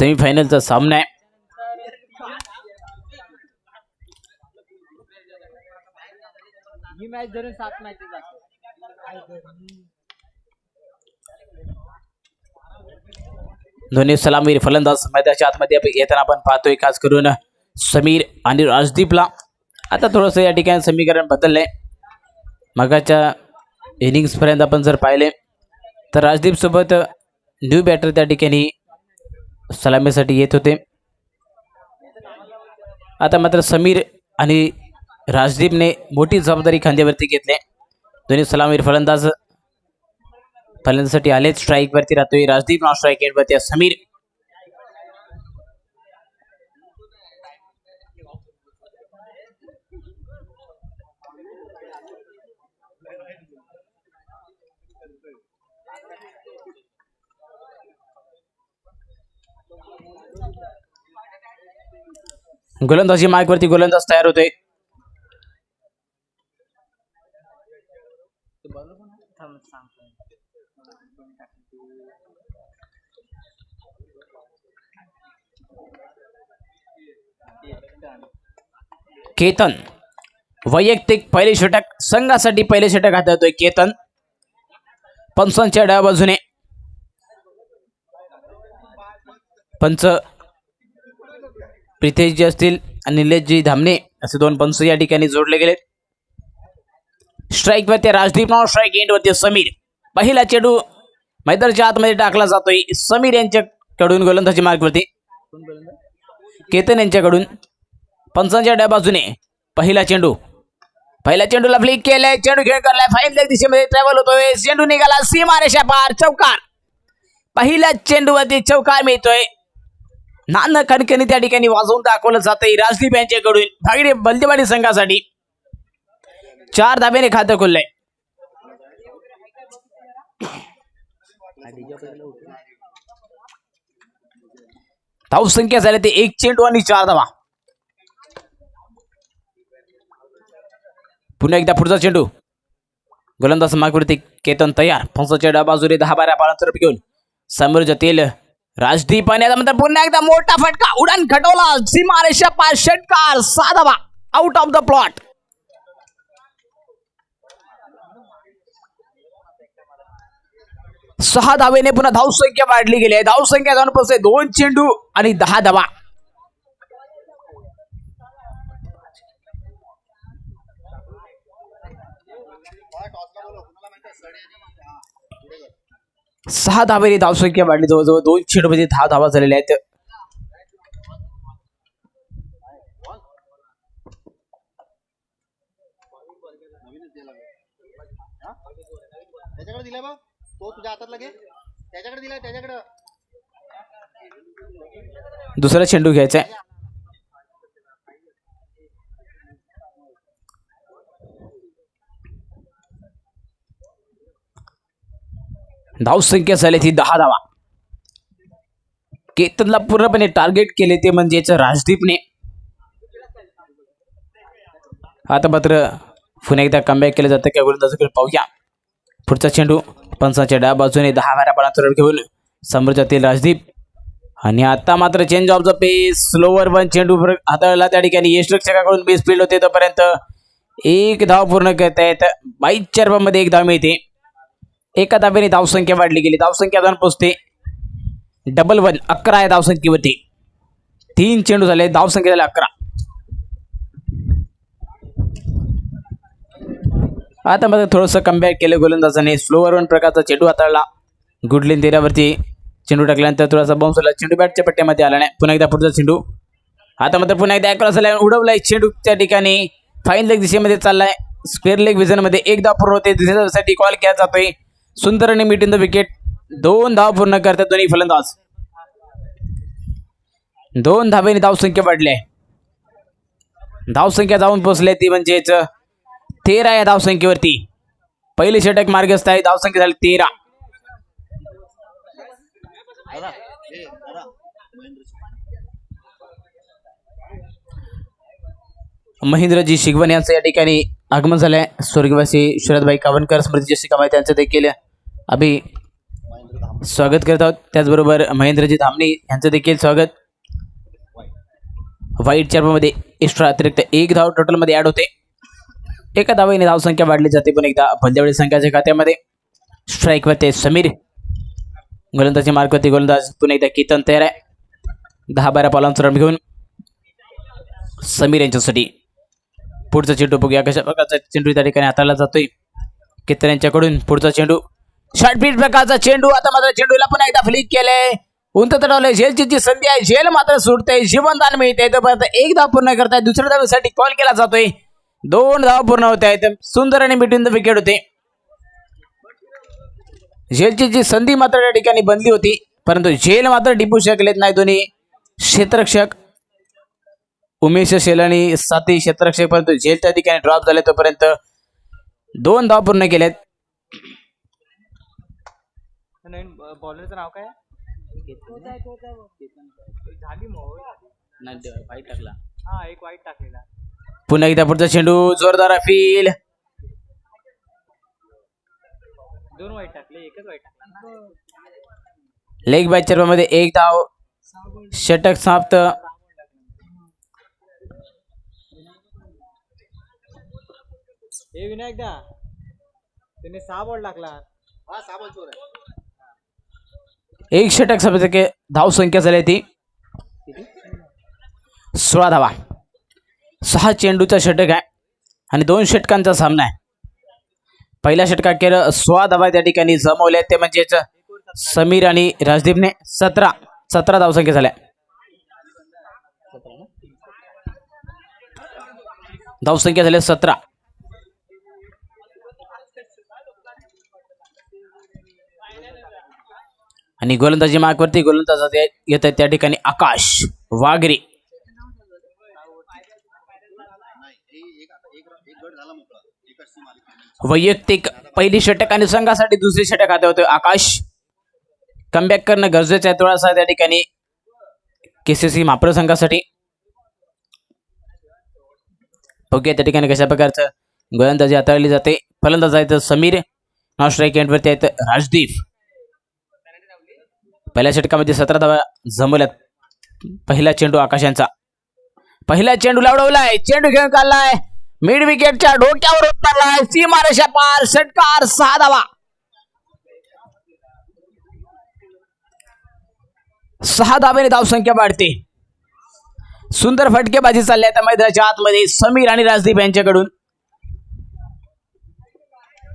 सेमीफायनलचा सामना आहे. ही मॅच धरून सात मॅचेस दोन्ही सलामीर फलंदाज मैदानाच्या आतमध्ये येताना आपण पाहतोय. खास करून समीर आणि राजदीपला. आता थोडंसं या ठिकाणी समीकरण बदललंय. मगाच्या इनिंग्सपर्यंत आपण जर पाहिले तर राजदीपसोबत न्यू बॅटर त्या ठिकाणी सलामीसाठी येत होते. आता मात्र समीर आणि राजदीपने मोठी जबाबदारी खांद्यावरती घेतली. दोन्ही सलामीर फलंदाज फलंदासाठी आलेच स्ट्राईकवरती राहतोय. राजदीप नॉन स्ट्राईक एंडवरती समीर गोलंदाजी मार्ग गोलंदाज तयार होतोय. केतन वैयक्तिक पहिले षटक संघासाठी पहिले षटक हाताळतोय केतन. पंचांच्या डाव्या बाजूने. पंच प्रितेशजी असतील आणि निलेशजी धामणे असे दोन पंच या ठिकाणी जोडले गेले स्ट्राईक वरती राजदीप नाव स्ट्राईक एंड वरती समीर. पहिला चेडू मैदानच्या आतमध्ये टाकला जातोय. समीर यांच्याकडून गोलंदाजी मार्गवरती केतन यांच्याकडून पंचांच्या डाव्या बाजूने पहिला चेंडू. पहिल्या चेंडूला फ्लिक केलाय. चेंडू खेळ करलाय. फाईन लेग दिशेमध्ये ट्रॅव्हल होतोय. चेंडू निघाला. सीमा रेषा पार. चौकार. पहिल्या चेंडूवरती चौकार मिळतोय. नाना कणकणी त्या ठिकाणी वाजवून दाखवलं जातंय राजदीप यांच्याकडून भागडे बलदेवाडी संघासाठी. चार धाब्याने खातं खोललंय. धाव संख्या झाली ते एक चेंडू आणि चार धावा. पुन्हा एकदा पुढचा चेंडू. गोलंदाज मागवरती केतन तयार. फंसाच्या डा बाजूने दहा बारा पाण्याचं घेऊन. समोर जातील राजदीप आता पुन्हा एकदा मोठा फटका. उडान खटवला. सीमा रेषा पाच षटकार. साधावा आउट ऑफ द प्लॉट सहा धावेने पुन्हा धावसंख्या वाढली गेली आहे. धावसंख्या जाऊन पोहोचते दोन चेंडू आणि दहा धावा. सहा धावेने धावसंख्या वाढली. जवळजवळ दोन चेंडूमध्ये दहा धावा झालेल्या आहेत. त्याच्याकडे दिलाय बा. तो तुझ्या हातात लगे. त्याच्याकडे दिलाय त्याच्याकडे. दुसरा चेंडू घ्यायचा आहे. धावसंख्या झाली ती दहा धावा. केतनला पूर्णपणे टार्गेट केले ते म्हणजेच राजदीपने. आता मात्र पुन्हा एकदा कमबॅक केलं जातं. काय गोलंदाजाकडे पाहूया. पुढचा चेंडू पंचाच्या डाव्या बाजूने दहा बारा पाण्याचा रड घेऊन समोर जातील राजदीप. आणि आता मात्र change of the pace slower one चेंडू हाताळला. त्या ठिकाणी यशरक्षकाकडून बेस फील्ड होते. तोपर्यंत एक धाव पूर्ण करतायत चारमध्ये एक धाव मिळते. एका धाब्याने धावसंख्या वाढली गेली. धावसंख्या जाऊन पोचते. डबल वन अकरा आहे धावसंख्येवरती. तीन चेंडू झाले धावसंख्या झाली अकरा. आता मात्र थोडंसं कमबॅक केलं गोलंदाजाने. स्लोवर वन प्रकारचा चेंडू हाताळला. गुडलीन तेरावरती चेंडू टाकल्यानंतर थोडासा बाउन्स झाला चेंडू बॅटच्या पट्ट्यामध्ये आला नाही. पुन्हा एकदा पुढचा चेंडू. आता मात्र पुन्हा एकदा अकरा झाला उडवलाय. चेंडू त्या ठिकाणी फाईन लेग दिशेमध्ये चाललाय. स्क्वेअर लेग विजनमध्ये एक धाव पूर्ण होते. दिशेसाठी कॉल केला जातोय. सुंदर आणि इन द विकेट दोन धाव पूर्ण करतात दोन्ही फलंदाज दोन धावेने धावसंख्या वाढली आहे धावसंख्या जाऊन पोहोचली ती म्हणजेच तेरा या धावसंख्येवरती पहिली षटक मार्गस्थ आहे धावसंख्या झाली तेरा महेंद्रजी शिगवण यांचं या ठिकाणी आगमन झालंय स्वर्गवासी शरदभाई कावणकर स्मृती जशी कमाई त्यांचं देखील अभि स्वागत करत आहोत त्याचबरोबर महेंद्रजी धामणे यांचं देखील स्वागत. वाईट चर्मामध्ये एक्स्ट्रा अतिरिक्त एक धाव टोटलमध्ये ॲड होते. एका धावेने धावसंख्या वाढली जाते पण एकदा भलदेवडी संघाच्या खात्यामध्ये. स्ट्राईकवरती समीर. गोलंदाजी मार्कवरती गोलंदाज पुन्हा एकदा कीर्तन तयार आहे. दहा बारा पालांचा रन घेऊन. समीर यांच्यासाठी. पुढचा चेंडू बघूया. कशा प्रकारचा चेंडू त्या ठिकाणी हाताळला जातोय. कीर्तन यांच्याकडून पुढचा चेंडू. शॉर्टपीट प्रकारचा चेंडू आता मात्र चेंडूला पण एकदा फ्लिक केलंय उंच तडवलंय झेलची जी संधी आहे झेल मात्र सुटते जीवनदान मिळते. तोपर्यंत एक धाव पूर्ण करताय दुसऱ्या धावेसाठी कॉल केला जातोय. दोन धाव पूर्ण होत आहेत सुंदर आणि बिटवीन द विकेट होते. झेलची जी संधी मात्र त्या ठिकाणी बनली होती परंतु झेल मात्र टिपू शकलेत नाही दोन्ही. क्षेत्ररक्षक उमेश शेल आणि साथी क्षेत्ररक्षक परंतु झेल त्या ठिकाणी ड्रॉप झाले तोपर्यंत दोन धाव पूर्ण केलेत. बॉलरचं नाव काय? झाली मग टाकला. हा एक वाईट टाकलेला. पुन्हा एकदा पुढचा चेंडू जोरदार फील दोन वाईट टाकले एकच वाईट टाकला लेग बॅचरमध्ये एक धाव. षटक समाप्त. हे विनायक दा त्याने सहा बॉल टाकला. हा सहा बॉल चोर आहे. एक षटक सभेचे धाव संख्या झाली ती. सोळा धावा. सहा चेंडूचा षटक आहे आणि दोन षटकांचा सामना आहे. पहिल्या षटकाखेर केलं सोळा धावा त्या ठिकाणी जमवल्या ते म्हणजेच समीर आणि राजदीपने सतरा सतरा धावसंख्या झाल्या. धावसंख्या झाल्या सतरा. आणि गोलंदाजी मार्कवरती गोलंदाज येत आहेत त्या ठिकाणी आकाश वागरे वैयक्तिक पहिली षटक आणि संघासाठी दुसरी षटक आता होते आकाश. कमबॅक करणं गरजेचं आहे थोडासा त्या ठिकाणी. केसीसी माप्र संघासाठी. बघूया त्या ठिकाणी कशा प्रकारचं गोलंदाजी हाताळली जाते. फलंदाज आहेत समीर नॉन स्ट्राईक एंडवरती आहेत राजदीप. पहिल्या षटकामध्ये सतरा धावा जमवल्यात पहिला चेंडू आकाशांचा. पहिला चेंडू लावडवलाय. चेंडू घेऊन काढलाय मिड विकेटच्या डोक्यावर उतरलाय. सीमारेषा पार. षटकार सहा धावा. सहा धावेने धावसंख्या वाढते. सुंदर फटकेबाजी चालल्या त्या मैदानाच्या आतमध्ये. समीर आणि राजदीप यांच्याकडून.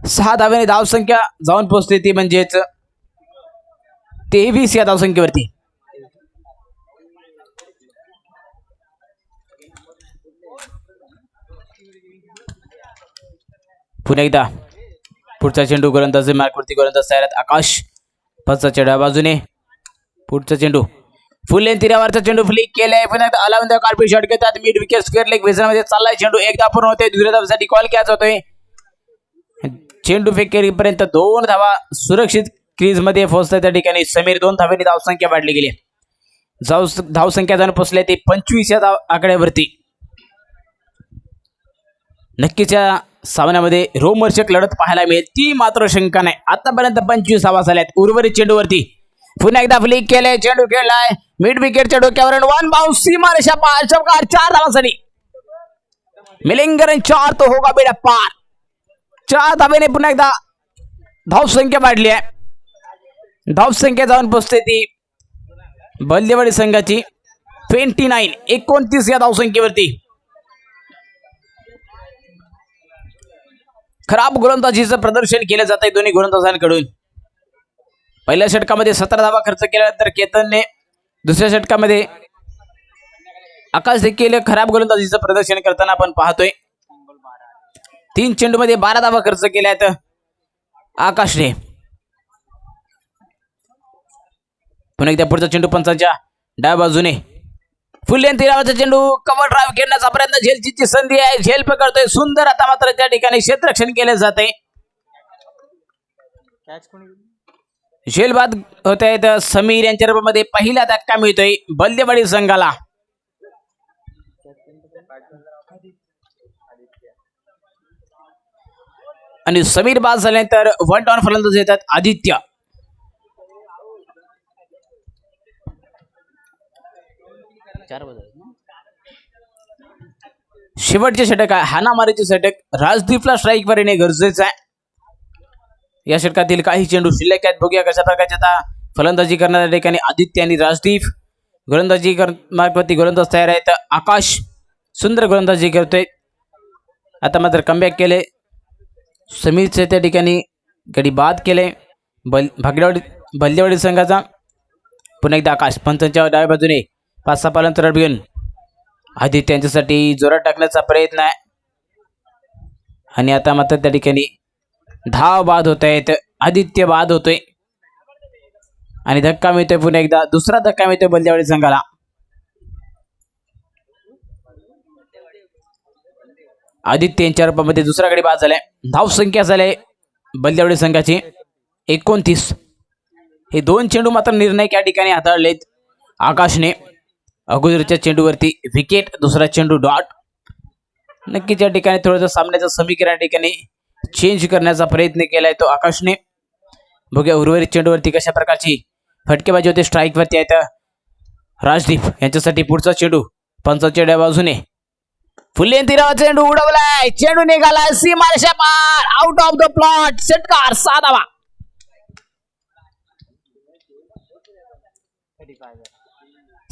सहा धावेने धावसंख्या जाऊन पोहोचते ती म्हणजेच तेवीस या धावसंख्येवरती. पुन्हा एकदा. पुढचा चेंडू गोलंदाज मार्कवरती गोलंदाज तयार आकाश पाचचा चेडा बाजूने. पुढचा चेंडू. फुल लेन तिरावरचा चेंडू फ्लिक केलाय. पुन्हा एकदा अलावंद कार्पी शॉट घेतात. मिड विकेट स्क्वेअर लेगमध्ये चाललाय चेंडू. एकदा पूर्ण होते दुसऱ्या धावासाठी कॉल केला जातोय चेंडू फेक केलीपर्यंत दोन धावा सुरक्षित क्रीजमध्ये पोहोचतात त्या ठिकाणी. समीर दोन धावेने धावसंख्या वाढली गेली धाव धावसंख्या जाऊन पोहोचल्या ते पंचवीस या धाव आकड्यावरती. नक्कीच या सामन्यामध्ये रोमर्षक लढत पाहायला मिळेल. ती मात्र शंका नाही. आतापर्यंत पंचवीस धावा झाल्यात उर्वरित चेंडूवरती. पुन्हा एकदा फ्लिक केले चेंडू खेळलाय. मिड विकेटच्या डोक्यावर वन बाउन्स सीमा रेषा पार चौकार चार धावासाठी. मिलिंगरन चार तो होगा बेटा पार. चार धावेने पुन्हा एकदा धावसंख्या वाढली आहे. धावसंख्या जाऊन पोचते ती. बल्लेवाडी संघाची ट्वेंटी नाईन एकोणतीस या धावसंख्येवरती. खराब गोलंदाजीचं प्रदर्शन केलं जात आहे दोन्ही गोलंदाजांकडून. पहिल्या षटकामध्ये सतरा धावा खर्च केल्यानंतर केतनने दुसऱ्या षटकामध्ये आकाश देखील खराब गोलंदाजीचं प्रदर्शन करताना आपण पाहतोय. तीन चेंडूमध्ये बारा धावा खर्च केल्यात आकाशने. पुन्हा एकदा पुढचा चेंडू पंचांच्या डाव्या बाजूने फुल लेन तिरावाचा चेंडू. कव्हर ड्राईव्ह खेळण्याचा प्रयत्न. झेलची संधी आहे. झेल पकडतोय. सुंदर आता मात्र त्या ठिकाणी क्षेत्ररक्षण केले जाते? झेल बाद होत आहेत समीर यांच्या रूपामध्ये पहिला धक्का मिळतोय बल्देवाडी संघाला. आणि समीर बाद झाल्यानंतर वन डाऊन फलंदाज येतात आदित्य. शेवटचे षटक आहे. हानामारीचे षटक. राजदीपला स्ट्राईक वर येणे गरजेचं आहे. या षटकातील काही चेंडू शिल्लक आहेत. बघूया कशा प्रकारच्या आता फलंदाजी करणाऱ्या ठिकाणी आदित्य आणि राजदीप. गोलंदाजी कर मार्गवरती गोलंदाज तयार आहेत. आकाश सुंदर गोलंदाजी करतोय. आता मात्र कमबॅक केले. समीरचे त्या ठिकाणी गडी बाद केले. बल भागडेवाडी बल्लेवाडी संघाचा. पुन्हा एकदा आकाश पंचांच्या डाव्या बाजूने. पाच सहा पालांतर घेऊन आधी त्यांच्यासाठी जोरात टाकण्याचा प्रयत्न आहे. आणि आता मात्र त्या ठिकाणी धाव बाद होत आहेत. आदित्य बाद होतोय. आणि धक्का मिळतोय पुन्हा एकदा. दुसरा धक्का मिळतोय बलदेवाडी संघाला. आदित्य यांच्या रूपामध्ये दुसऱ्याकडे बाद झालाय. धाव संख्या झाले बलदेवाडी संघाची. एकोणतीस. हे दोन चेंडू मात्र निर्णय या ठिकाणी हाताळलेत आकाशने. अगोदरच्या चेंडूवरती विकेट दुसरा चेंडू डॉट नक्कीच या ठिकाणी थोडंसं सामन्याचं समीकरण या ठिकाणी चेंज करण्याचा प्रयत्न केलाय तो आकाशने. बघूया उर्वरित चेंडूवरती कशा प्रकारची फटकेबाजी होते. स्ट्राईकवरती आहेत राजदीप यांच्यासाठी पुढचा चेंडू. पंचाच्या डाव्या बाजूने फुले तिरावा चेंडू उडवलाय. चेंडू निघालाय. सीमारेषा पार. आउट ऑफ द प्लॉट षटकार साधावा.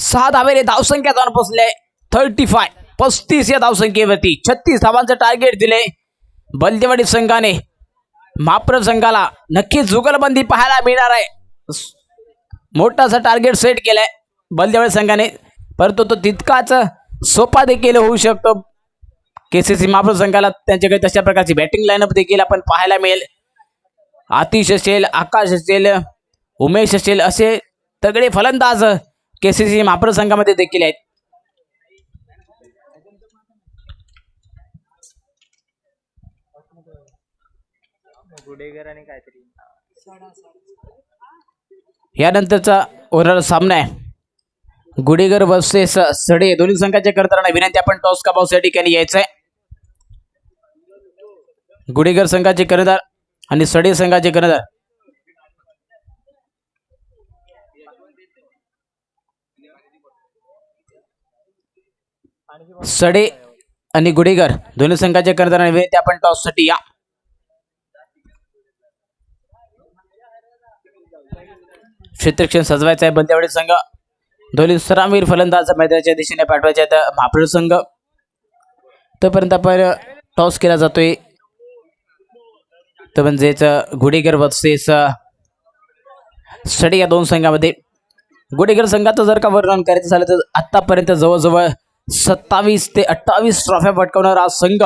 सहा धावेने धावसंख्या जाऊन पोचले थर्टी फाय पस्तीस या धावसंख्येवरती. छत्तीस धावांचं टार्गेट दिले. बलदेवाडी संघाने महाप्रभ संघाला नक्कीच जुगलबंदी पाहायला मिळणार आहे. मोठासा टार्गेट सेट केलाय बलदेवाडी संघाने. परंतु तो तितकाच सोपा देखील होऊ शकतो. के सी सी महाप्रभ संघाला त्यांच्याकडे तशा प्रकारची बॅटिंग लाईनअप देखील आपण पाहायला मिळेल. आतिश असेल आकाश असेल उमेश असेल असे तगडे फलंदाज के सी सी महाप्रभ संघामध्ये देखील आहेत. यानंतरचा ओव्हरऑल सामना आहे. गुडेगर वर्सेस सडे दोन्ही संघाच्या करताना विनंती आपण टॉस का बाउस या ठिकाणी यायचंय. गुडेगर संघाचे कर्णधार आणि सडे संघाचे कर्णधार सडे आणि गुडेगर दोन्ही संघाचे कर्णधार विनंती आपण टॉससाठी या. क्षेत्रक्षण सजवायचं आहे बंदेवाडी संघ. दोन्ही सरामवीर फलंदाज मैदानाच्या दिशेने पाठवायचे आहेत महाप्रळ संघ. तोपर्यंत आपण टॉस केला जातोय. तर म्हणजेच गुडेगर वर्सेस सडे या दोन संघामध्ये. गुडेगर संघाचं जर का वर्णन करायचं झालं तर आत्तापर्यंत जवळजवळ सत्तावीस ते अठ्ठावीस ट्रॉफ्या पटकावणारा हा संघ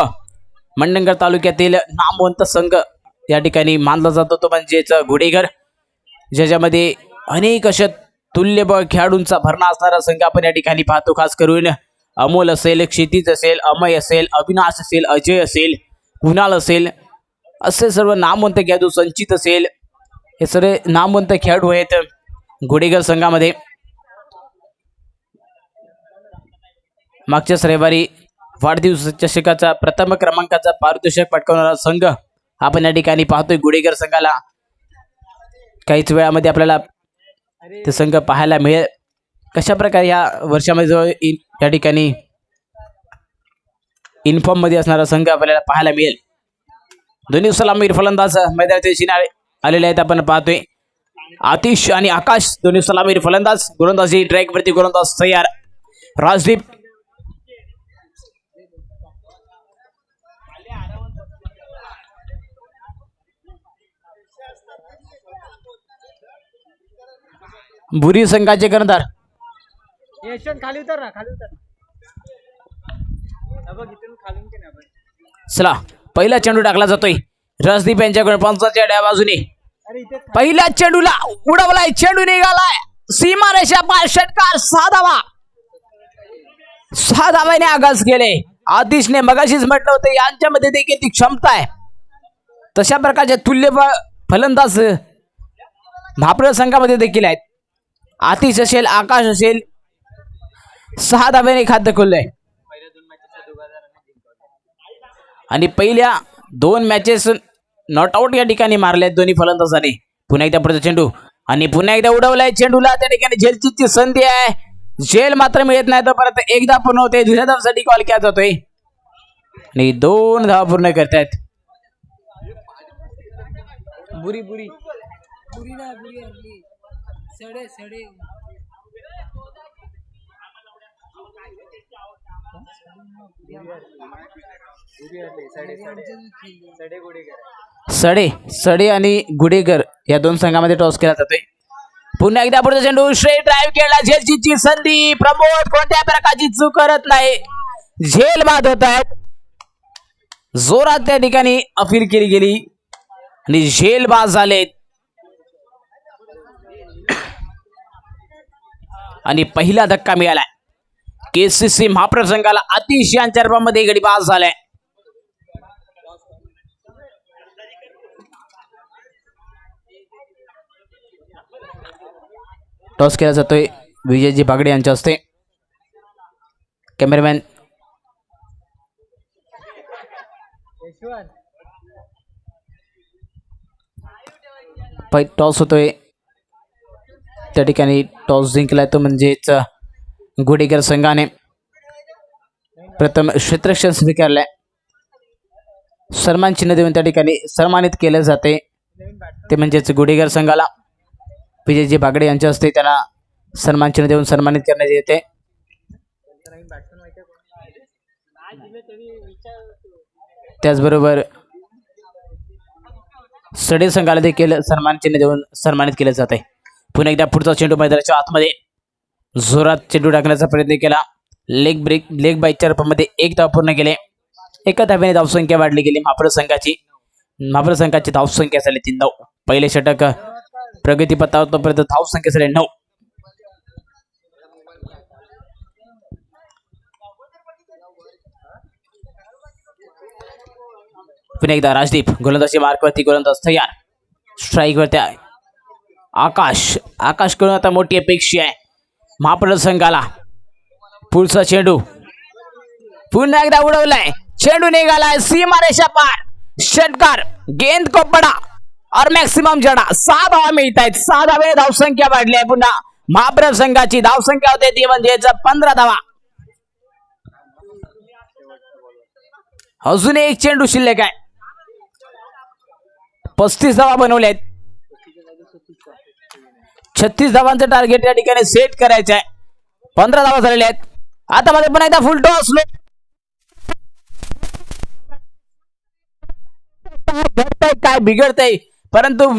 मंडणगड तालुक्यातील नामवंत संघ या ठिकाणी मानला जातो. तो म्हणजेच घोडेघर ज्याच्यामध्ये अनेक अशा तुल्यबळ खेळाडूंचा भरणा असणारा संघ आपण या ठिकाणी पाहतो. खास करून अमोल असेल क्षितिज असेल अमय असेल अविनाश असेल अजय असेल कुणाल असेल असे सर्व नामवंत खेळाडू संचित असेल. हे सर्व नामवंत खेळाडू आहेत घोडेघर संघामध्ये. मागच्याच रविवारी वाढदिवस चषकाचा प्रथम क्रमांकाचा पारितोषिक पटकावणारा संघ. आपण या ठिकाणी पाहतोय गुडेगर संघाला. काहीच वेळामध्ये आपल्याला ते संघ पाहायला मिळेल. कशा प्रकारे या वर्षामध्ये जो या ठिकाणी इन्फॉर्ममध्ये असणारा संघ आपल्याला पाहायला मिळेल. दोन्ही सलामीर फलंदाज मैदानाच्या दिशेने आलेले आहेत. आपण पाहतोय आतिश आणि आकाश. दोन्ही सलामीर फलंदाज गोलंदाजी ट्रॅकवरती गोलंदाज तयार. राजदीप बुरी संघाचे कर्णधार. खाली उतर ना खाली उतर ना. बघ इथून खालून की ना बघ. चला पहिला चेंडू टाकला जातोय. राजदीप यांच्याकडे पंचाच्या डाव्या बाजूने. पहिल्या चेंडूला उडवलाय चेंडू निघालाय. सीमारेषा पार षटकार सहा धावा सहा धावाने आगाज केले. आतिशने मगाशीच म्हटलं होतं यांच्यामध्ये देखील ती क्षमता आहे. तशा प्रकारचे तुल्य फलंदाज भापळ संघामध्ये देखील आहेत. आतिश असेल आकाश असेल सहा धाब्याने खाद्य खुललंय. आणि पहिल्या दोन मॅचेस नॉट आउट या ठिकाणी मारल्यात दोन्ही फलंदाजाने. पुन्हा एकदा पुढचा चेंडू. आणि पुन्हा एकदा उडवलाय चेंडूला. त्या ठिकाणी झेलची संधी आहे. झेल मात्र मिळत नाही तर परत एकदा पूर्ण होते दुसऱ्या धावसाठी कॉल केला जातोय. आणि दोन धावा पूर्ण करतायत. बुरी बुरी. सडे सडे. सडे सडे आणि गुडेकर या दोन संघामध्ये टॉस केला जातोय. पुन्हा एकदा पुढचा चेंडू श्रेय ड्राईव्ह केला. झेलची संधी प्रमोद कोणत्या प्रकारची चूक करत नाही? झेल बाद होत आहेत जोरात त्या ठिकाणी अपील केली गेली. आणि झेल बाद झालेत. आणि पहिला धक्का मिळालाय. सी महाप्रसंगाला अतिशय अंतर्भामध्ये गडी बाद झालाय. टॉस केला जातोय विजयजी बागडे यांच्या हस्ते. कॅमेरामॅन पै टॉस होतोय. त्या ठिकाणी टॉस जिंकलाय तो म्हणजेच गुडेकर संघाने. प्रथम क्षेत्रक्षण स्वीकारलाय. सन्मान चिन्ह देऊन त्या ठिकाणी सन्मानित केले जाते. ते म्हणजेच गुडेगर संघाला. विजयजी बागडे यांच्या हस्ते त्यांना सन्मान चिन्ह देऊन सन्मानित करण्यात येते. त्याचबरोबर सडे संघाला देखील सन्मान चिन्ह देऊन सन्मानित केले जाते. पुन्हा एकदा पुढचा चेंडू मैदानाच्या आतमध्ये जोरात चेंडू टाकण्याचा प्रयत्न केला. लेग ब्रेक लेग बाईकच्या रूपामध्ये एक धाव पूर्ण केले. एका धाव्याने धावसंख्या वाढली गेली महापौर संघाची. महापौर संघाची धावसंख्या झाली तीन धाव पहिले षटक प्रगती पथावर तोपर्यंत धावसंख्या झाली नऊ. पुन्हा एकदा राजदीप गोलंदाजी मार्कवरती गोलंदाज तयार. स्ट्राईकवरती आहे. आकाश आकाशकडून आता मोठी अपेक्षा आहे. महाप्रद संघाला. पुढचा चेंडू. पुन्हा एकदा उडवलाय. चेंडू निघालाय. सीमारेषा पार. षटकार गेंद कोपडा. और मॅक्सिमम जडा. सहा धावा मिळत आहेत सहा धावे धावसंख्या वाढली आहे पुन्हा. महाप्रभ संघाची धावसंख्या होते ती म्हणजे पंधरा धावा. अजून एक चेंडू शिल्लक आहे. पस्तीस धावा बनवल्या आहेत छत्तीस धावांचं टार्गेट या ठिकाणी सेट करायचं आहे. पंधरा धावा झालेल्या आहेत. आता मध्ये पण एकदा फुल टॉस घडतंय काय बिघडतंय? परंतु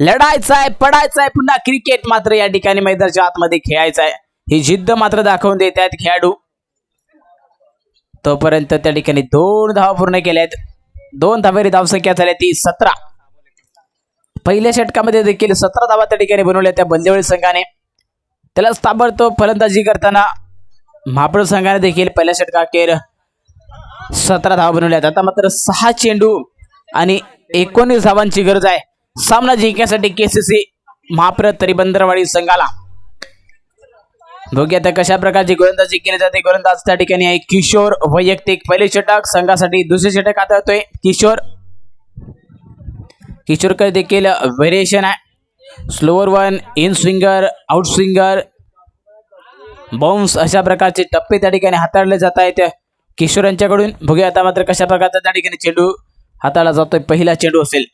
लढायचं आहे पडायचं आहे पुन्हा क्रिकेट मात्र या ठिकाणी मैदानाच्या आतमध्ये खेळायचं आहे. ही जिद्द मात्र दाखवून देत आहेत खेळाडू. तोपर्यंत त्या ठिकाणी दोन धावा पूर्ण केल्या आहेत. दोन धावेरी धावसंख्या झाल्या ती सतरा. पहिल्या षटकामध्ये देखील सतरा धावा त्या ठिकाणी बनवल्या त्या बंदेवळी संघाने. त्याला ताबडतोब फलंदाजी करताना महापौर संघाने देखील पहिल्या षटकाखेर सतरा धावा बनवल्यात आता मात्र सहा चेंडू आणि एकोणीस धावांची गरज आहे. सामना जिंकण्यासाठी केसीसी महाप्रत तरी बंदरवाडी संघाला. बघूया आता कशा प्रकारची गोलंदाजी केली जाते. गोलंदाज त्या ठिकाणी आहे किशोर वैयक्तिक. पहिले षटक संघासाठी दुसरे षटक आता होतोय किशोर किशोरकडे देखील व्हेरिएशन आहे. Slower one in swinger out swinger bounce अशा प्रकारचे टप्पे त्या ठिकाणी हाताळले जात आहेत. किशोर यांच्याकडून बघूया आता मात्र कशा प्रकारचा त्या ठिकाणी चेंडू हाताळला जातोय. पहिला चेंडू असेल.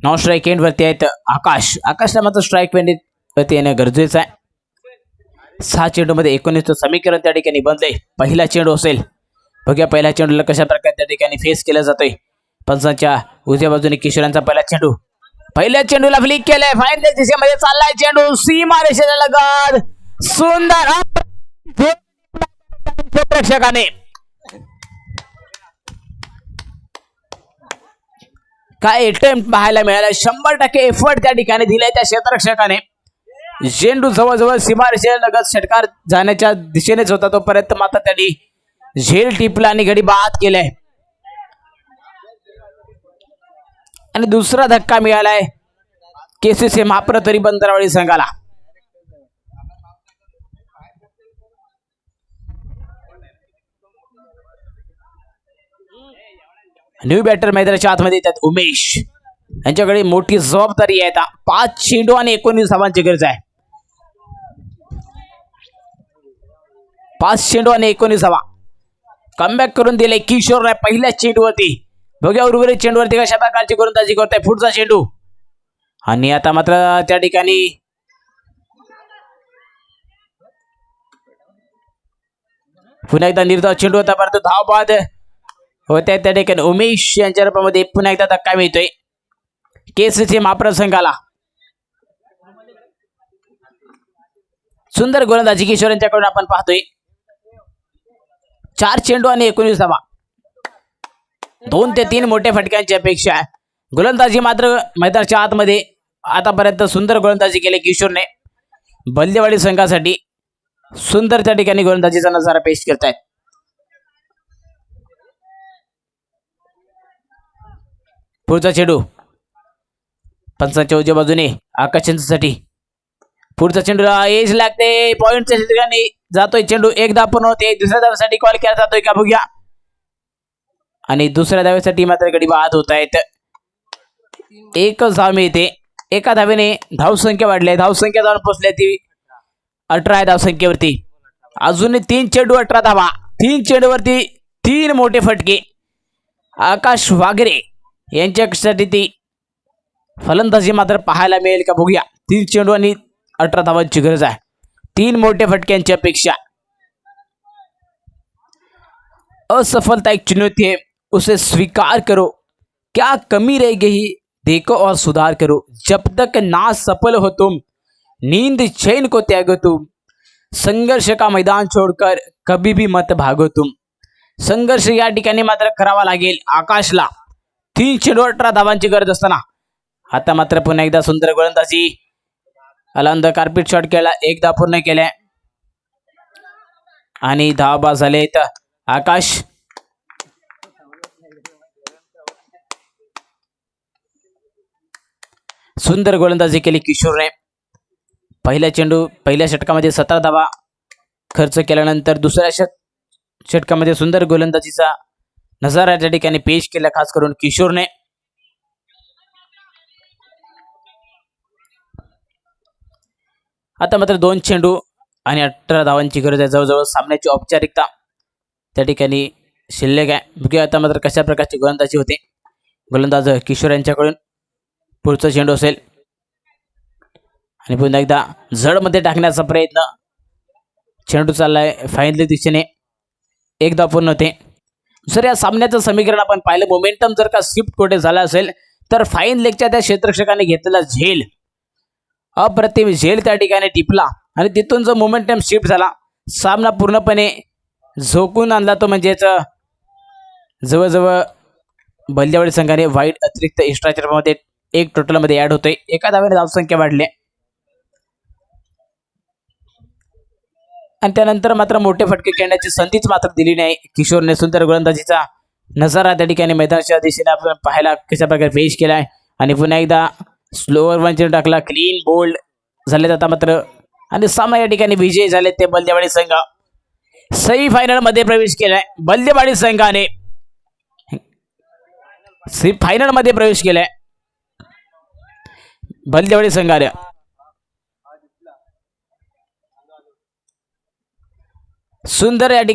नॉन स्ट्राईक एंड वरती आहेत. आकाश. आकाशला मात्र स्ट्राईक वरती येणं गरजेचं आहे. सहा चेंडूमध्ये एकोणीसचं समीकरण त्या ठिकाणी बनलंय पहिला चेंडू असेल. बघ्या पहिल्या चेंडूला कशा प्रकारे त्या ठिकाणी फेस केला जातोय. पंचांच्या उजव्या बाजूने किशोरांचा पहिला चेंडू. पहिल्या चेंडूला फ्लिक केलाय. फायनल दिशेमध्ये चाललाय चेंडू. सीमा रेषेला लगत. सुंदर प्रेक्षकाने. काय अटेम्प्ट पाहायला मिळाला शंभर टक्के एफर्ट त्या ठिकाणी दिलाय त्या क्षेत्ररक्षकाने. झेंडू जवळजवळ सीमारेषेलगत षटकार जाण्याच्या दिशेनेच होता तोपर्यंत मात्र त्यांनी झेल टिपला आणि गडी बाद केलाय. आणि दुसरा धक्का मिळालाय केसीसी महाप्र तरी बंदरवाडी संघाला. न्यू बॅटर मैदानाच्या आतमध्ये येतात उमेश. यांच्याकडे मोठी जबाबदारी आहे. आता पाच चेंडू आणि एकोणीस धावांची गरज आहे. पाच चेंडू आणि एकोणीसावा. कमबॅक करून दिले किशोर राय पहिल्या चेंडूवरती. बघ्या उर्वरित चेंडूवरती कशा प्रकारची गोलंदाजी करताय? पुढचा चेंडू. आणि आता मात्र त्या ठिकाणी पुन्हा एकदा निर्धाव चेंडू होता परंतु धावबाद होत्या त्या ठिकाणी उमेश यांच्या रूपामध्ये पुन्हा एकदा धक्का मिळतोय. केसचे महाप्रसंगाला. सुंदर गोलंदाजी किशोर यांच्याकडून आपण पाहतोय. चार चेंडू आणि एकोणीस धावा. दोन ते तीन मोठ्या फटक्यांची अपेक्षा आहे. गोलंदाजी मात्र मैदानाच्या आतमध्ये आतापर्यंत सुंदर गोलंदाजी केली किशोरने. बल्लेवाडी संघासाठी सुंदर त्या ठिकाणी गोलंदाजीचा नजारा पेश करतायत. पुढचा चेंडू. पंचांच्या उजव्या बाजूने आकाशांसाठी पुढचा चेंडू एज लागते. पॉईंटच्या ठिकाणी जातोय. चेंडू एकदा पण होते. दुसऱ्या धाव्यासाठी कॉल केला जातोय. का बघूया आणि दुसऱ्या धाव्यासाठी मात्र गडी बाद होत आहेत. एकच धाव मिळते. एका धावेने धावसंख्या वाढली धावसंख्या जाऊन पोचली ती. अठरा आहे धावसंख्येवरती. अजून तीन चेंडू अठरा धावा. तीन चेंडूवरती तीन मोठे फटके. आकाश वागरे यांच्यासाठी ती फलंदाजी मात्र पाहायला मिळेल. का बघूया तीन चेंडू आणि अठरा धावांची गरज आहे. तीन मोठ्या फटक्यांची अपेक्षा. असफलता एक चुनौती है उसे स्वीकार करो. क्या कमी रह गई? देखो और सुधार करो. जब तक ना सफल हो तुम नींद चैन को त्यागो तुम. संघर्ष का मैदान छोड़कर कभी भी मत भागो तुम. संघर्ष या ठिकाणी मात्र करावा लागेल. आकाशला तीन चेंडू अठरा धावांची गरज असताना. आता मात्र पुन्हा एकदा सुंदर गोलंदाजी. अलंद कार्पेट शॉट केला. एकदा पूर्ण केलाय. आणि धाव बाद झाले तर आकाश. सुंदर गोलंदाजी केली किशोरने. पहिला चेंडू पहिल्या षटकामध्ये सतरा धावा खर्च केल्यानंतर दुसऱ्या षट षटकामध्ये सुंदर गोलंदाजीचा नजारा त्या ठिकाणी पेश केला खास करून किशोरने. आता मात्र दोन चेंडू आणि अठरा धावांची गरज आहे. जवळजवळ सामन्याची औपचारिकता त्या ठिकाणी शिल्लक आहे. बघूया आता मात्र कशा प्रकारची गोलंदाजी होते. गोलंदाज किशोर यांच्याकडून पुढचा चेंडू असेल. आणि पुन्हा एकदा जडमध्ये टाकण्याचा प्रयत्न. चेंडू चाललाय फायनली दिशेने. एकदा पूर्ण होते. जर या सामन्याचं समीकरण आपण पाहिलं. मोमेंटम जर का शिफ्ट कुठे झाला असेल तर फाईन लेगच्या त्या क्षेत्रक्षकाने घेतलेला झेल. अप्रतिम झेल त्या ठिकाणी टिपला. आणि तिथून जो मोमेंटम शिफ्ट झाला सामना पूर्णपणे झोकून आणला तो म्हणजेच जवळजवळ बल्ल्यावाडी संघाने वाईट अतिरिक्त एक्स्ट्राच्या एक टोटलमध्ये ऍड होतोय. एका धाव्याने धावसंख्या वाढली. आणि त्यानंतर मात्र मोठे फटके खेळण्याची संधीच मात्र दिली नाही. किशोरने सुंदर गोलंदाजीचा नजारा त्या ठिकाणी मैदानाच्या दिशेने आपण पाहायला कशा प्रकारे पेश केलाय. आणि पुन्हा एकदा स्लोअर वन चेंडू टाकला क्लीन बोल्ड झाले आता मात्र आणि सामना या ठिकाणी विजय झाले ते बलदेवाडी संघ. सेमी मध्ये प्रवेश केलाय बलदेवाडी संघाने. फायनलमध्ये प्रवेश केलाय. बलदेवाडी संघाने. सुंदर या ठिकाणी